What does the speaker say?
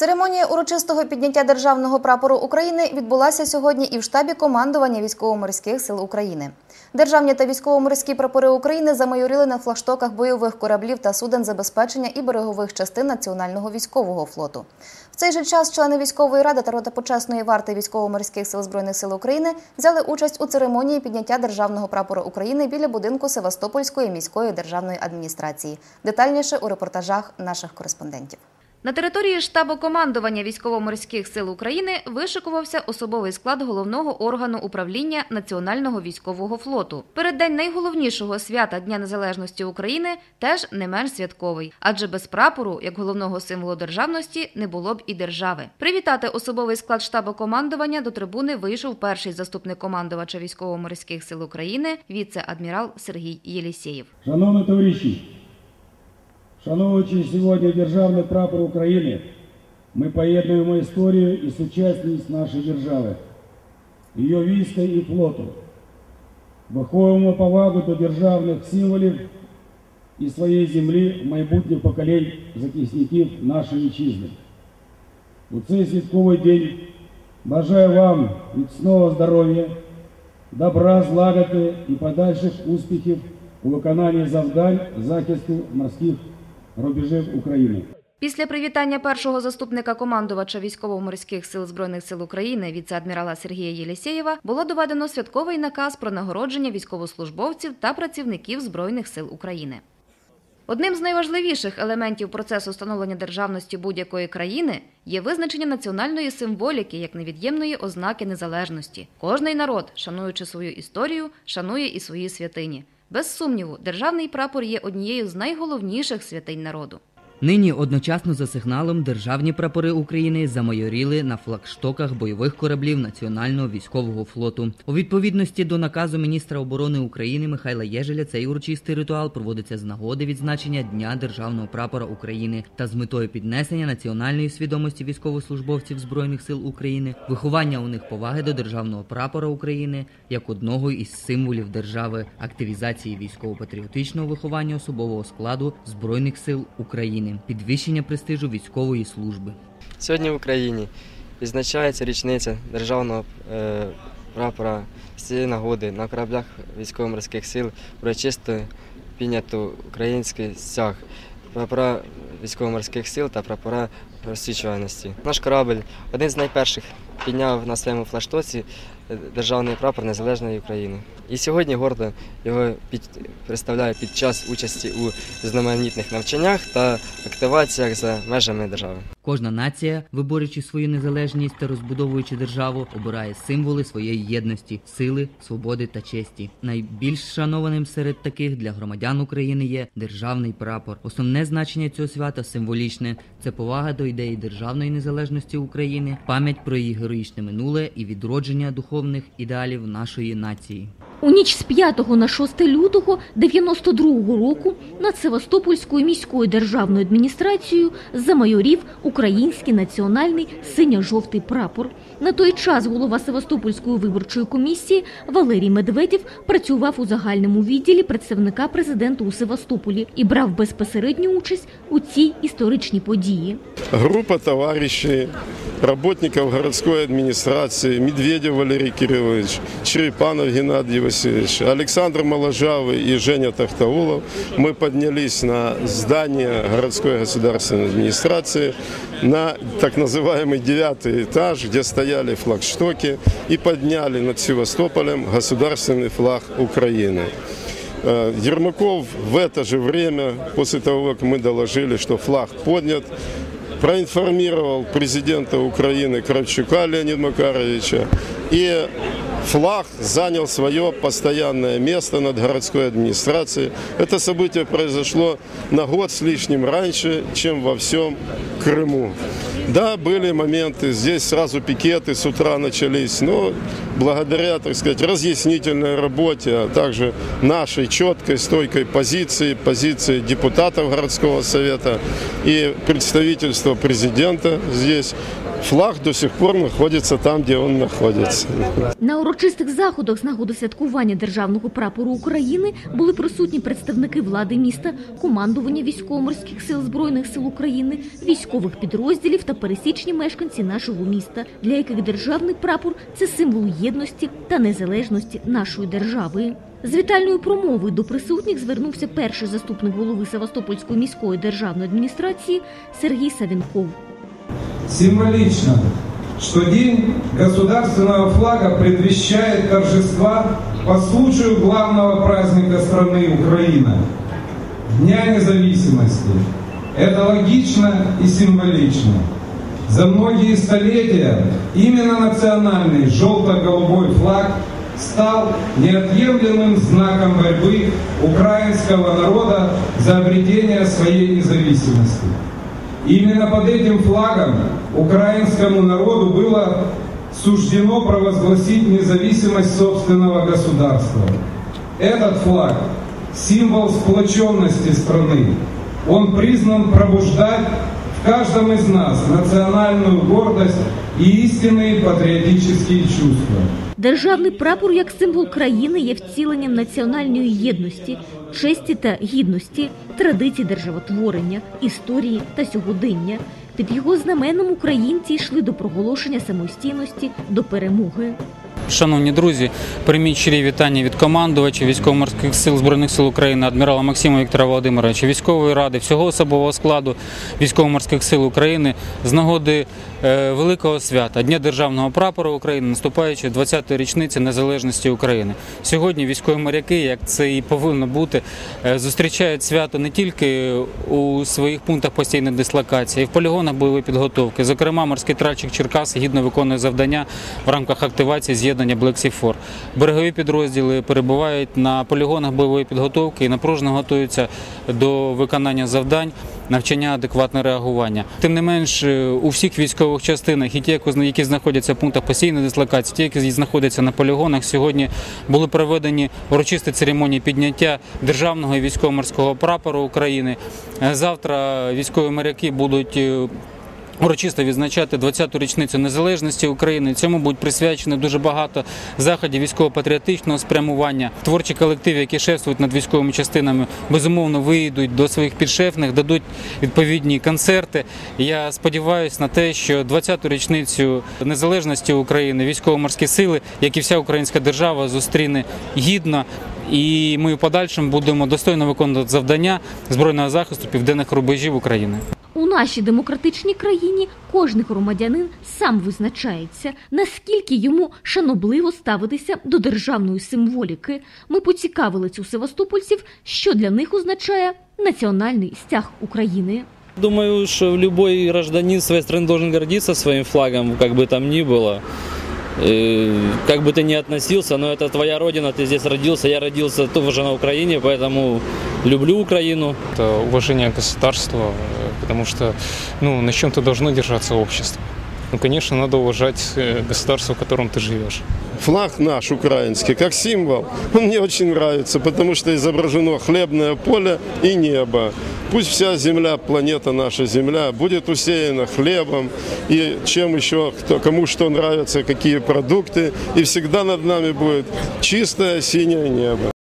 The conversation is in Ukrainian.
Церемонія урочистого підняття державного прапору України відбулася сьогодні і в штабі командування військово-морських сил України. Державні та військово-морські прапори України замайорили на флагштоках бойових кораблів та суден забезпечення і берегових частин Національного військового флоту. В цей же час члени військової ради та рота почесної варти військово-морських сил збройних сил України взяли участь у церемонії підняття державного прапору України біля будинку Севастопольської міської державної адміністрації. Детальніше у репортажах наших кореспондентів. На території штабу командування військово-морських сил України вишикувався особовий склад головного органу управління Національного військового флоту. Переддень найголовнішого свята Дня Незалежності України теж не менш святковий, адже без прапору, як головного символу державності, не було б і держави. Привітати особовий склад штабу командування до трибуни вийшов перший заступник командувача військово-морських сил України, віце-адмірал Сергій Єлісєєв. Шановні товариші, шановуючи сьогодні державний прапор України, ми поєднуємо історію і сучасність нашої держави, її війська і флоту. Виховуємо повагу до державних символів і своєї землі майбутніх поколінь захисників нашої вітчизни. У цей святковий день бажаю вам міцного здоров'я, добра, злагоди і подальших успіхів у виконанні завдань захисту морських Рубежів України. Після привітання першого заступника командувача військово-морських сил збройних сил України віце-адмірала Сергія Єлісєєва було доведено святковий наказ про нагородження військовослужбовців та працівників збройних сил України. Одним з найважливіших елементів процесу встановлення державності будь-якої країни є визначення національної символіки як невід'ємної ознаки незалежності. Кожний народ, шануючи свою історію, шанує і свої святині. Без сумніву, державний прапор є однією з найголовніших святинь народу. Нині одночасно за сигналом державні прапори України замайоріли на флагштоках бойових кораблів Національного військового флоту. У відповідності до наказу міністра оборони України Михайла Єжеля цей урочистий ритуал проводиться з нагоди відзначення Дня державного прапора України та з метою піднесення національної свідомості військовослужбовців збройних сил України, виховання у них поваги до державного прапора України як одного із символів держави, активізації військово-патріотичного виховання особового складу збройних сил України підвищення престижу військової служби. Сьогодні в Україні відзначається річниця державного е, прапора з цієї нагоди на кораблях військово-морських сил урочисто піднято український стяг, прапора військово-морських сил та прапора розсвічуваності. Наш корабль один з найперших підняв на своєму флаштоці державний прапор незалежної України. І сьогодні гордо його під представляє під час участі у знаменітних навчаннях та активаціях за межами держави. Кожна нація, виборючи свою незалежність та розбудовуючи державу, обирає символи своєї єдності, сили, свободи та честі. Найбільш шанованим серед таких для громадян України є державний прапор. Основне значення цього свята символічне це повага до ідеї державної незалежності України, пам'ять про її героїчне минуле і відродження духовних ідеалів нашої нації. У ніч з 5 на 6 лютого 92-го року над Севастопольською міською державною адміністрацією замайорів український національний синьо-жовтий прапор. На той час голова Севастопольської виборчої комісії Валерій Медведєв працював у загальному відділі представника президента у Севастополі і брав безпосередню участь у цій історичній події. Группа товарищей, работников городской администрации, Медведев Валерий Кириллович, Черепанов Геннадий Васильевич, Александр Моложавый и Женя Тахтаулов. Мы поднялись на здание городской государственной администрации, на так называемый девятый этаж, где стояли флагштоки, и подняли над Севастополем государственный флаг Украины. Э, Ермаков в это же время, после того, как мы доложили, что флаг поднят, проинформировал президента Украины Кравчука Леонида Макаровича и флаг занял свое постоянное место над городской администрацией. Это событие произошло на год с лишним раньше, чем во всем Крыму. Да, были моменты, здесь сразу пикеты с утра начались, но благодаря, так сказать, разъяснительной работе, а также нашей четкой, стойкой позиции, позиции депутатов городского совета и представительства президента здесь, флаг до сих пор находится там, где он находится. На урочистих заходах з нагоди святкування державного прапору України були присутні представники влади міста, командування військово-морських сил збройних сил України, військових підрозділів та пересічні мешканці нашого міста, для яких державний прапор це символ єдності та незалежності нашої держави. З вітальною промовою до присутніх звернувся перший заступник голови Севастопольської міської державної адміністрації Сергій Савінков. Символично, что День государственного флага предвещает торжества по случаю главного праздника страны Украина – Дня независимости. Это логично и символично. За многие столетия именно национальный желто-голубой флаг стал неотъемлемым знаком борьбы украинского народа за обретение своей независимости. Именно под этим флагом украинскому народу было суждено провозгласить независимость собственного государства. Этот флаг – символ сплоченности страны. Он признан пробуждать в каждом из нас национальную гордость и истинные патриотические чувства. Державний прапор як символ країни є втіленням національної єдності, честі та гідності, традицій державотворення, історії та сьогодення. Під його знаменом українці йшли до проголошення самостійності, до перемоги. Шановні друзі, прийміть щирі вітання від командувача військово-морських сил збройних сил України адмірала Максима Віктора Володимировича, військової ради, всього особового складу військово-морських сил України з нагоди е, великого свята Дня державного прапора України, наступаючи 20-ї річниці незалежності України. Сьогодні військові моряки, як це і повинно бути, е, зустрічають свято не тільки у своїх пунктах постійної дислокації, а й в полігонах бойової підготовки. Зокрема, морський тральщик Черкас гідно виконує завдання в рамках активації з'єднання Black Sea 4. Берегові підрозділи перебувають на полігонах бойової підготовки і напружено готуються до виконання завдань. Навчання адекватне реагування. Тим не менш, е, у всіх військових частинах, і ті, які знаходяться в пунктах постійної дислокації, ті, які знаходяться на полігонах, сьогодні були проведені урочисті церемонії підняття державного і військово-морського прапору України. Е, Завтра військові моряки будуть е, урочисто відзначати 20-ту річницю незалежності України. Цьому будуть присвячені дуже багато заходів військово-патріотичного спрямування. Творчі колективи, які шефствують над військовими частинами, безумовно вийдуть до своїх підшефних, дадуть відповідні концерти. Я сподіваюся на те, що 20-ту річницю незалежності України військово-морські сили, як і вся українська держава, зустріне гідно. І ми в подальшому будемо достойно виконувати завдання збройного захисту південних рубежів України. У нашій демократичній країні кожний громадянин сам визначається, наскільки йому шанобливо ставитися до державної символіки. Ми поцікавились у севастопольців, що для них означає національний стяг України. Думаю, что любой гражданин своей страны должен гордиться своим флагом, как бы там ни было. Э, Как бы ты ни относился, но это твоя родина, ты здесь родился, я родился тоже на Украине, поэтому люблю Украину. Это уважение к государству, э, потому что ну, на чем-то должно держаться общество. Ну, конечно, надо уважать э, государство, в котором ты живешь. Флаг наш украинский, как символ, он мне очень нравится, потому что изображено хлебное поле и небо. Пусть вся земля, планета наша земля, будет усеяна хлебом и чем еще, кто, кому что нравится, какие продукты. И всегда над нами будет чистое синее небо.